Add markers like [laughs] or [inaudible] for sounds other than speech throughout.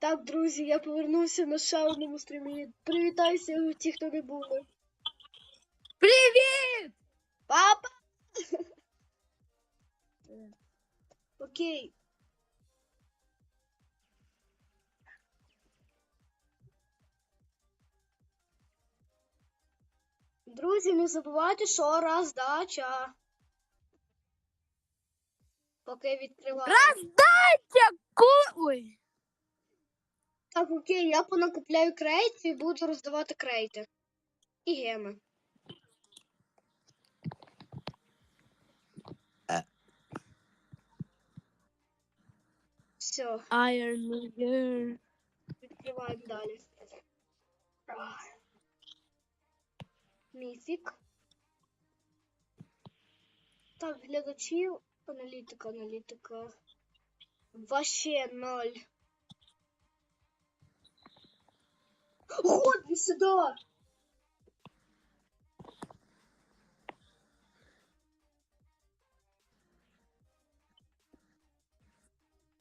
Так, друзі, я повернувся на ще одному стрімі. Привітайся, ті, хто не були. Привіт! Папа! [laughs] Окей. Друзі, не забувайте, що роздача. Поки відкриваю. Роздайте ку... Ой. Так, окей, я понакупляю крейти і буду роздавати крейти. І геми. Все, Iron Man. відкриваємо далі. Міфік. Так, глядачів. Аналітика, аналітика. Вообще ноль. Сюди!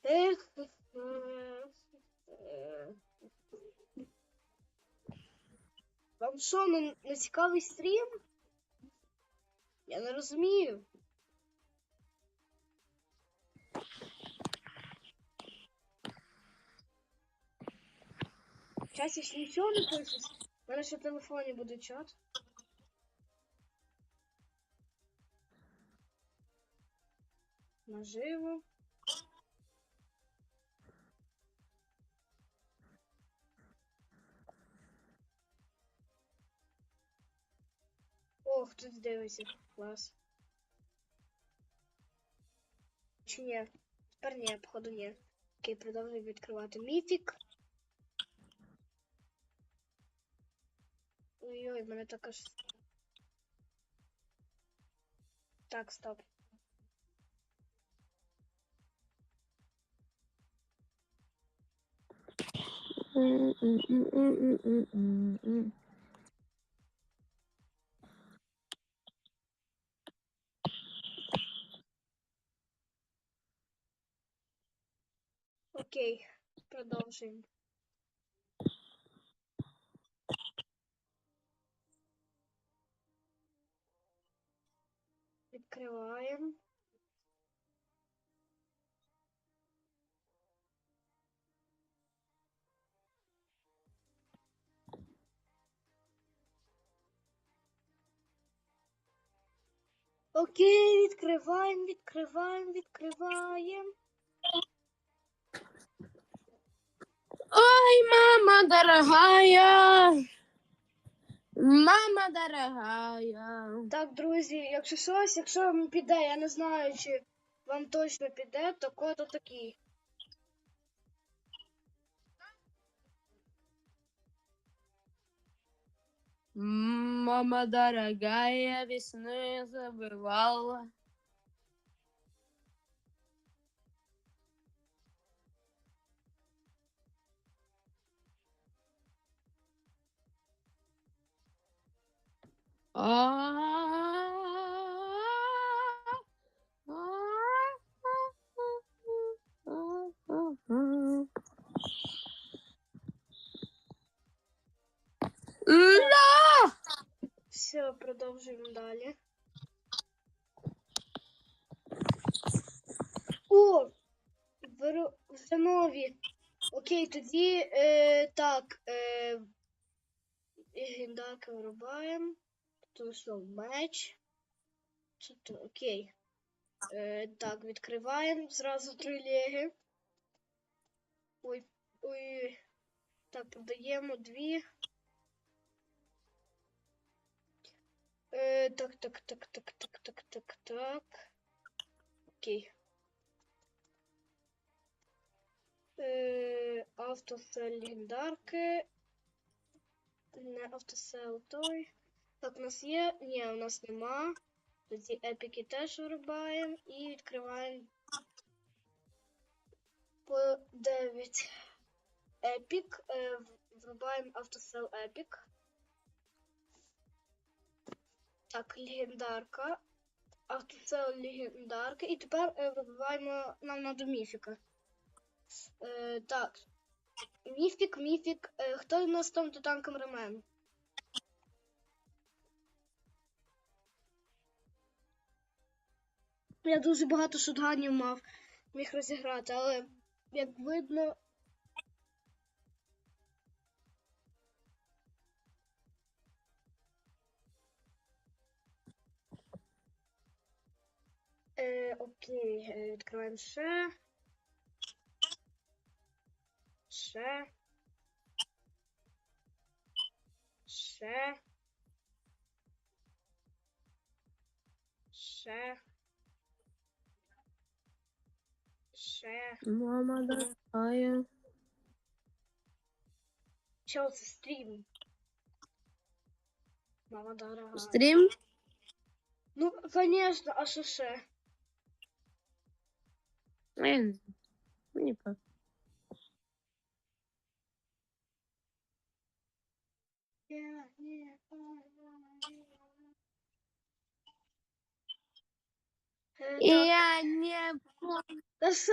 Ех, ех, ех. Вам що, не, не цікавий стрім? Я не розумію. Я ще нічого не пишу. У мене ще в телефоні буде чат. Наживо. Ох, тут дивиться. Клас. Чи ні? Тепер ні, походу ні. Окей, продовжуємо відкривати міфік. Ой-ой, мене також. Так, стоп. Окей, продовжуємо. Відкриваємо. Окей, відкриваємо, відкриваємо, відкриваємо. Ой, мама дорогая. Мама дорогая. Так, друзі, якщо щось, якщо вам піде, я не знаю, чи вам точно піде, то код такий. Мама дорогая, весны забывала. Все, продовжуємо далі. О! Беру вже нові. Окей, тоді е, так. Е, Гіндаки вирубаємо знайшов меч. Тут окей. Е, Так, відкриваємо зразу три леги. Ой, ой. Так, продаємо дві. Е, Так, так, так, так, так, так, так, так. Окей. Е, автосел легендарки. Не автосел той. Так, у нас є. Ні, у нас нема. Тоді епіки теж вирубаємо і відкриваємо по 9 епік. Е, врубаємо автосел епік. Так, легендарка. Автосел легендарка. І тепер е, вибиваємо нам надо міфіка. Е, так. Міфік, міфік. Е, хто у нас там титан камерамен? Я дуже багато шутганів мав, міг розіграти, але як видно. Е, окей, е, відкриваємо ще. Ще. Ще. Ще. Ще. Мама дорогая. Чё це стрім? Мама дорога. Стрім? Ну, конечно, а що ще? А я не знаю. Мені по. Я не по. та що?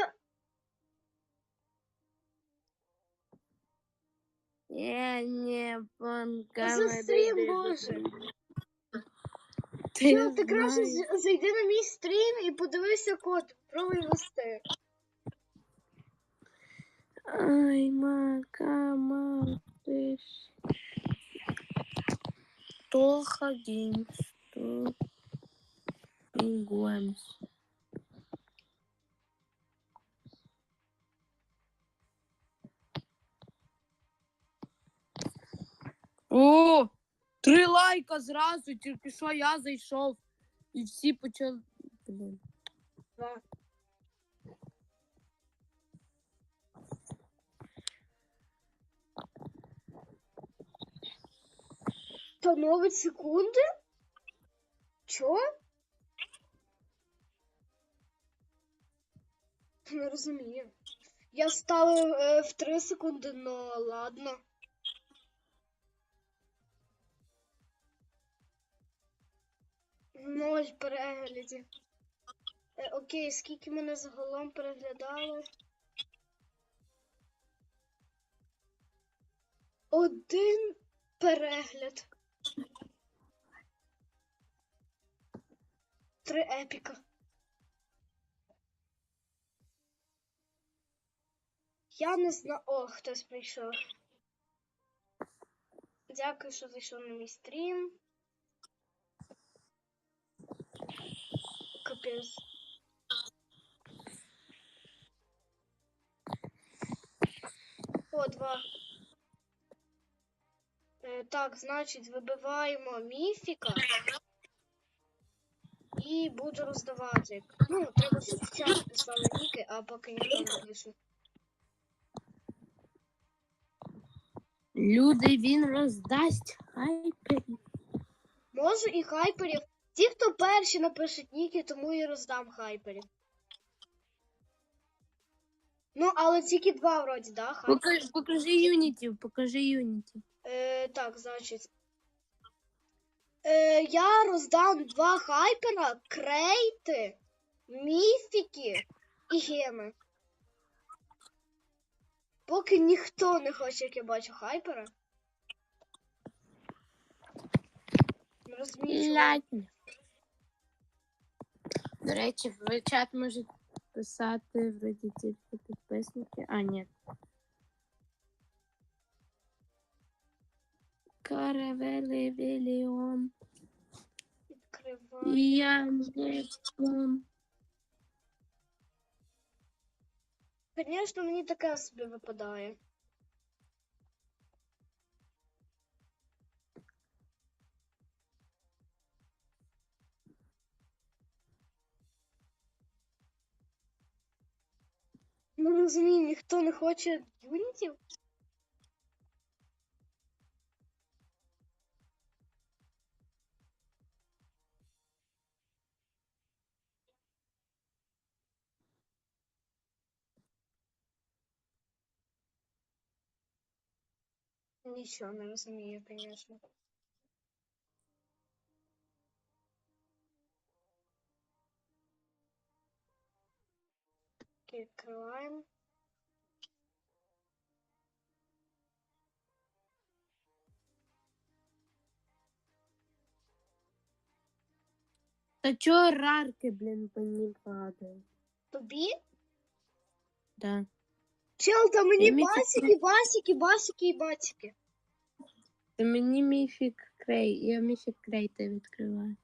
Я не пон Та це стрім, боже. Ти Чел, ти краще знаєш. з- зайди на мій стрім і подивися код. Пробуй вести. Ай, макама, ти ж. Тоха геймс. То О! Три лайка зразу, тільки що я зайшов. І всі почали. Блін. Два. Становить секунди? Чо? Не розумію. Я ставив е, в 3 секунди, но ладно. Ноль переглядів. Е, окей, скільки мене загалом переглядали? Один перегляд. Три епіка. Я не знаю. О, хтось прийшов. Дякую, що зайшов на мій стрім. Капець. О, два. Е, так, значить, вибиваємо міфіка. І буду роздавати. Ну, треба чат писали ніки, а поки ніхто не пише. Люди він роздасть хайпері. Можу і хайперів. Ті, хто перші напишуть ніки, тому і роздам хайперів. Ну, але тільки два вроді, да? Хайпер. Покажи, покажи Юніті, покажи Юніті. Е, так, значить. Е, я роздам два хайпера, крейти, міфіки і геми. Поки ніхто не хоче, як я бачу, хайпера. Розумію, До речі, в чат можуть писати вроді тільки підписники. А, ні. Каравели Віліон. Відкриваю. Я не Звісно, мені таке собі випадає. Ну, розумію, ніхто не хоче юнітів. унесенным змея, конечно. Окей, открываем. Та чого рарки, блин по ним падають? Тобі? Да. Чел, там и не мені- басики, басики, басики і батики. Та мені міфік крей, я міфік крейта відкриваю.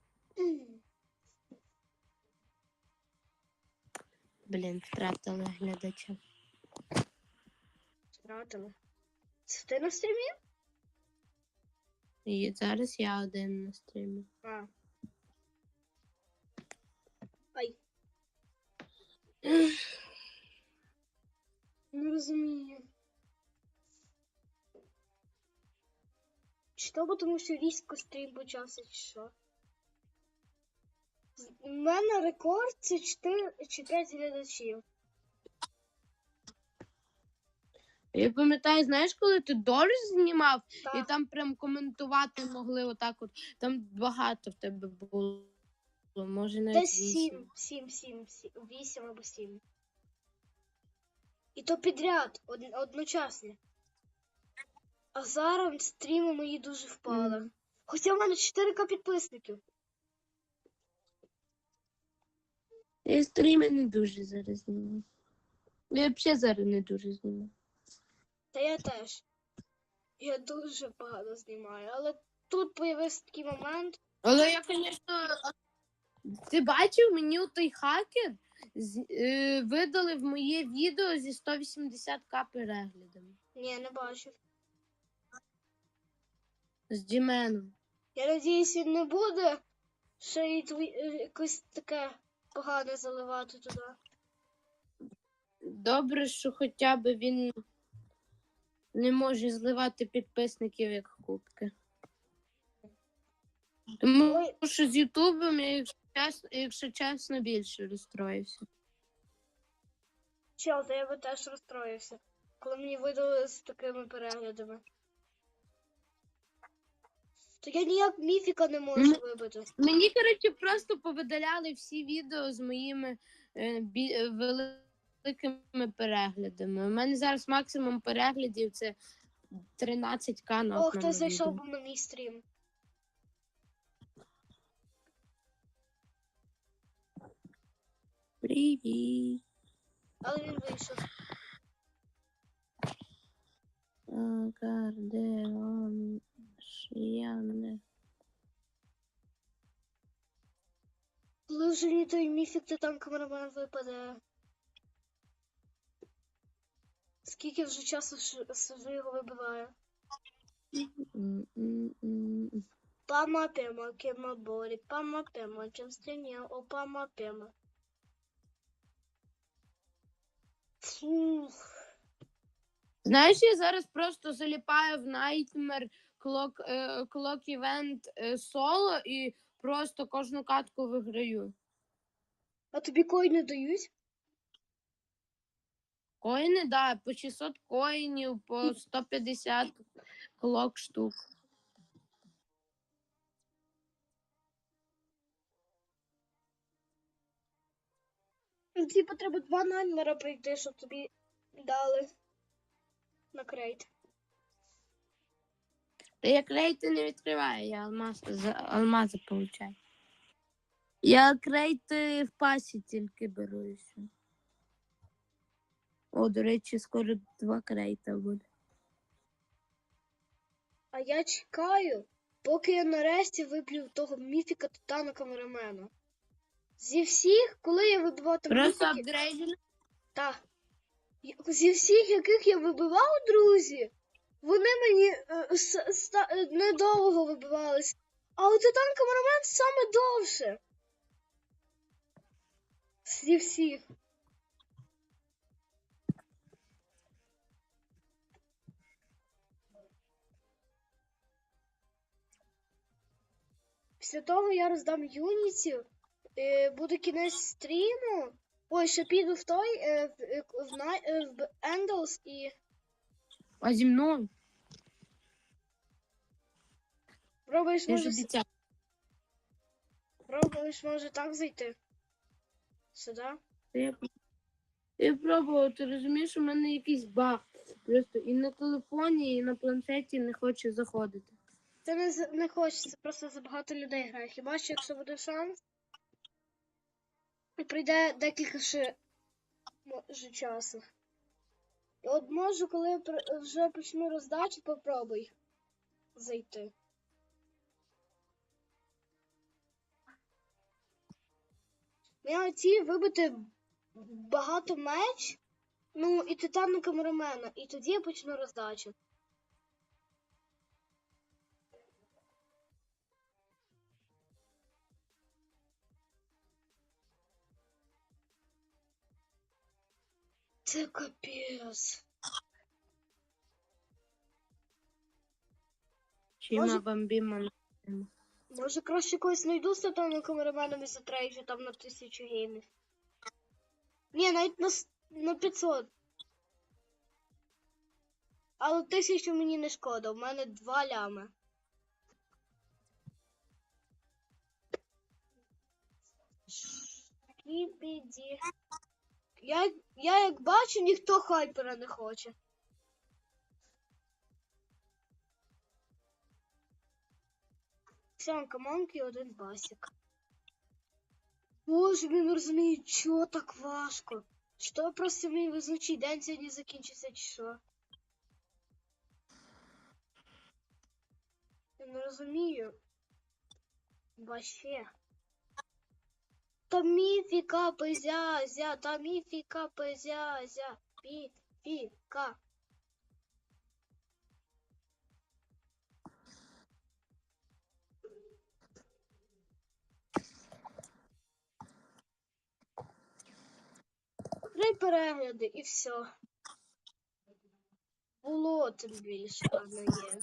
Блін, втратила глядача. Втратили. Це ти на стрімі? І зараз я один на стрімі. А. Ай. То бо тому, що різко стрім почався, чи що? У мене рекорд це 4 чи 5 глядачів. Я пам'ятаю, знаєш, коли ти дощ знімав, і там прям коментувати могли отак от. Там багато в тебе було. Може навіть. 7, 7, 7, 7, 8 або 7. І то підряд, од, одночасно. А зараз стріми мої дуже впали. Мгм. Хоча в мене 4К підписників. Я стріми не дуже зараз знімаю. Я взагалі зараз не дуже знімаю. Та я теж. Я дуже погано знімаю. Але тут появився такий момент. Але я, звісно. Ти бачив, мені той хакер з- е, видали в моє відео зі 180к переглядами. Ні, не бачив. З Діменом. Я надіюсь, він не буде ще й якось таке погане заливати туди. Добре, що хоча б він не може зливати підписників як кубки. Тому що з Ютубом я, якщо чесно, якщо чесно, більше розстроївся. Чел, та я би теж розстроївся, коли мені видали з такими переглядами. То я ніяк міфіка не можу вибити. Мені, коротше, просто повидаляли всі відео з моїми е, бі- е, великими переглядами. У мене зараз максимум переглядів це 13к на О, одному хтось зайшов відео. був на мій стрім. Привіт. Але він вийшов. Акордеон Шияне. Коли вже ні той міфік, то там камерамен випаде. Скільки вже часу сижу його вибиваю? Пама пема, кема борі, пама пема, частиня, о пама пема. Фух. Знаєш, я зараз просто заліпаю в Nightmare Clock, е, Clock Event е, соло і просто кожну катку виграю. А тобі коїни дають? Коїни, да, по 600 коїнів, по 150 клок штук. Ну, Типу, треба два наймера прийти, щоб тобі дали на крейт. Та я крейти не відкриваю, я алмаз, за- алмази получаю. Я крейти в пасі тільки беру і все. О, до речі, скоро два крейта буде. А я чекаю, поки я нарешті виплю того міфіка титана камерамена. Зі всіх, коли я вибивав там Просто апгрейдили. та, я- зі всіх, яких я вибивав, друзі, вони мені е, е, недовго вибивались. А от титан камерамен саме довше. Зі всіх. Після того я роздам юнітів, е, буде кінець стріму. Ой, ще піду в той, в, в, е, в Endels і А зі мною? Пробуєш, може, обіцяв. пробуєш, може так зайти. Сюди. Я, я пробував, ти розумієш, у мене якийсь баг. Просто і на телефоні, і на планшеті не хоче заходити. Це не, не хочеться, просто забагато людей грає. Хіба що якщо буде шанс, І прийде декілька ще може часу. І от можу, коли вже почну роздачу, попробуй зайти. Я хотів вибити багато меч, ну і титану камерамена, і тоді я почну роздачу. Це капець. Чима Може- бомбімо. Може краще когось знайду титаном камераменом і затрейджу там на тисячу геймів. Ні, навіть на, на 500. Але тисячу мені не шкода, в мене два лями. Скібіді. Я, я як бачу, ніхто хайпера не хоче. Сямка мамки і один басик. Боже, він розуміє, чого так важко. Що просто мій везучий день сьогодні закінчиться, чи що? Я не розумію. Вообще. Та міфіка пизязя, та міфіка пизязя, міфіка. Три перегляди і все. Було тим більше, а не є.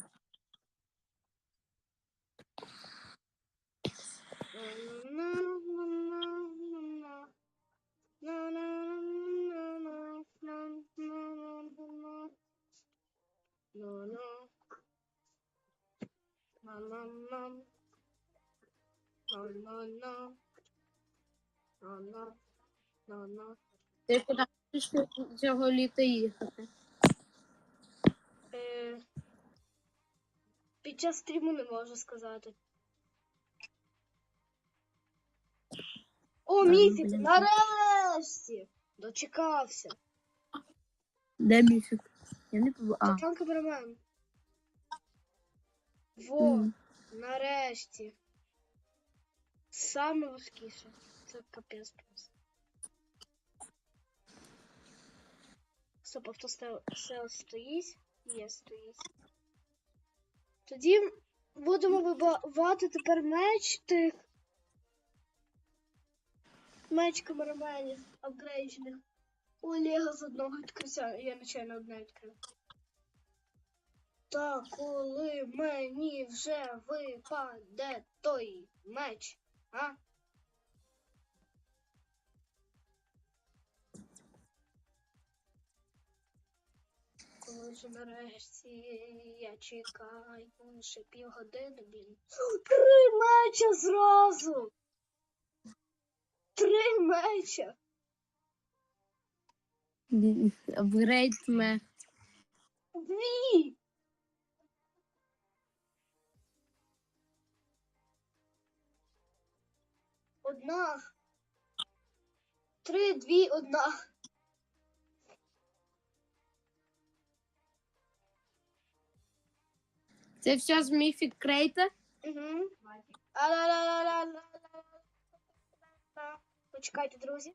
Ти куди хочеш цього літа їхати? Е, Під час стріму не можу сказати. О, ну, міфік, блін. нарешті! Дочекався. Де міфік? Я не побачив. А. Титан камерамен. Во, Мгм. нарешті. Саме важкіше. Це капець просто. Стоп, автостел стоїть? Є, стоїть. Тоді будемо вибивати тепер меч тих. Меч камераменів апгрейджених. Олега з одного відкриття. Я нечайно одне відкрив. Та коли мені вже випаде той меч, а? Коли ж нарешті я чекаю ще півгодини, блін. Три меча зразу! Три меча! Апгрейд ме. Дві! Одна. Три, дві, одна. Це все з міфік крейта? Угу. Почекайте, друзі.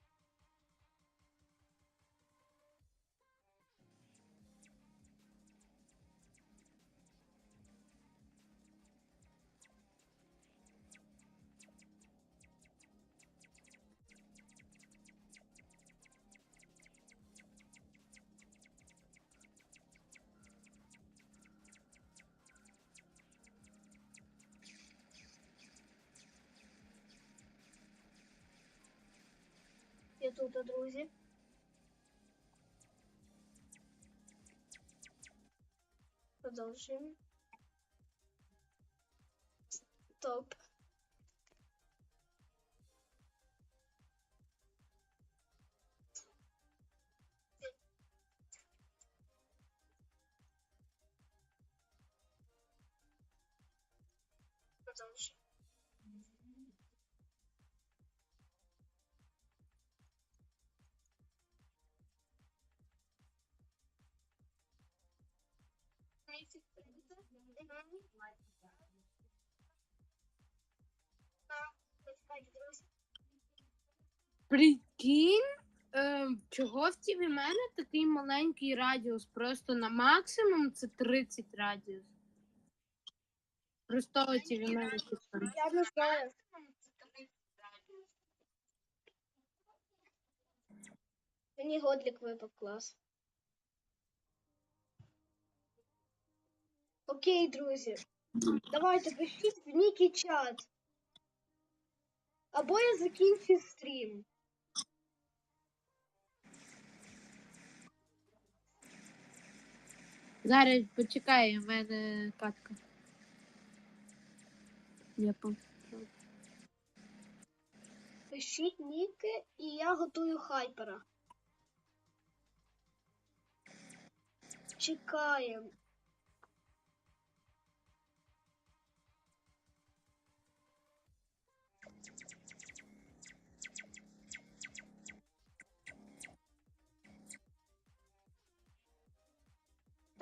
Я тут, друзі. Продовжуємо. Топ. Продовжуємо. Прикинь, е, чого в тіві мене такий маленький радіус? Просто на максимум це 30 радіус. Просто у тіві мене типу. Я не знаю. Мені годлік випав клас. Окей, друзі. Давайте пишіть в Нікі чат. Або я закінчу стрім. Зараз почекай, в мене катка. Я по- Пишіть ніки, і я готую хайпера. Чекаємо.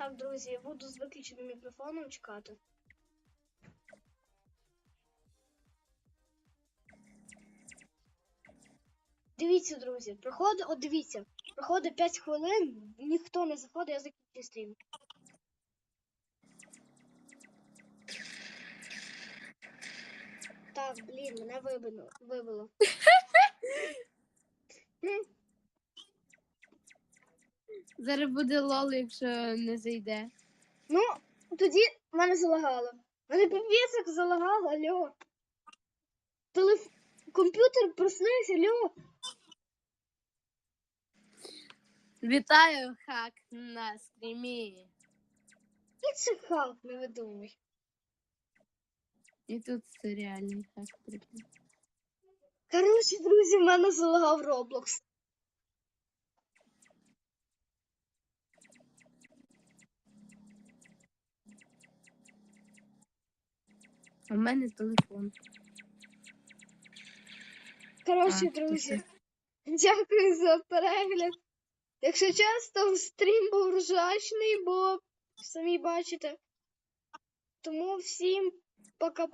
Так, друзі, я буду з виключеним мікрофоном чекати. Дивіться, друзі, проходить, от дивіться, проходить 5 хвилин, ніхто не заходить, я закінчу стрім. Так, блін, мене вибило. вибило. [laughs] Зараз буде лол, якщо не зайде. Ну, тоді в мене залагало. В Мене піпець залагало, алло. Телеф... Комп'ютер проснувся, алло. Вітаю, хак на стрімі. І це хак, не видумуй. І тут це реальний хак. прикинь. Коротше, друзі, в мене залагав Roblox. В мене телефон. Коротше, А, друзі, [laughs] дякую за перегляд. Якщо чесно, стрім був ржачний, бо самі бачите. Тому всім пока-пока.